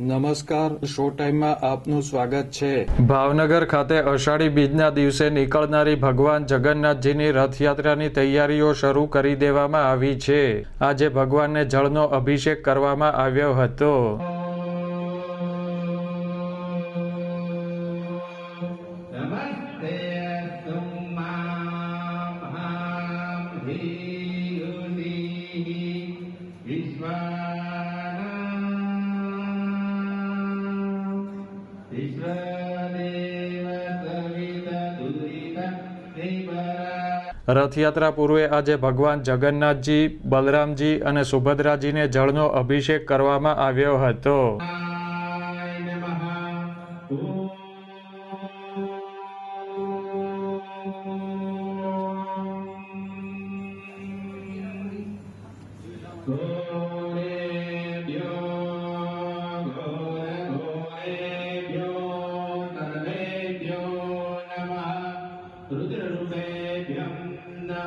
નમસ્કાર, શો ટાઈમમાં આપનું સ્વાગત છે. ભાવનગર ખાતે અષાઢી બીજના દિવસે નીકળનારી ભગવાન જગન્નાથજીની રથયાત્રાની તૈયારીઓ શરૂ કરી દેવામાં આવી છે. આજે ભગવાનને જળનો અભિષેક કરવામાં આવ્યો હતો. રથયાત્રા પૂર્વે આજે ભગવાન જગન્નાથજી બલરામજી અને સુભદ્રાજીને જળનો અભિષેક કરવામાં આવ્યો હતો. નમઃ.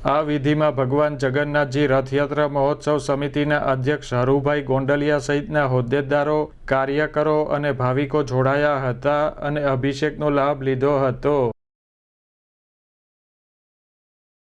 આ વિધિમાં ભગવાન જગન્નાથજી રથયાત્રા મહોત્સવ સમિતિના અધ્યક્ષ હરુભાઈ ગોંડલિયા સહિતના હોદ્દેદારો, કાર્યકરો અને ભાવિકો જોડાયા હતા અને અભિષેકનો લાભ લીધો હતો.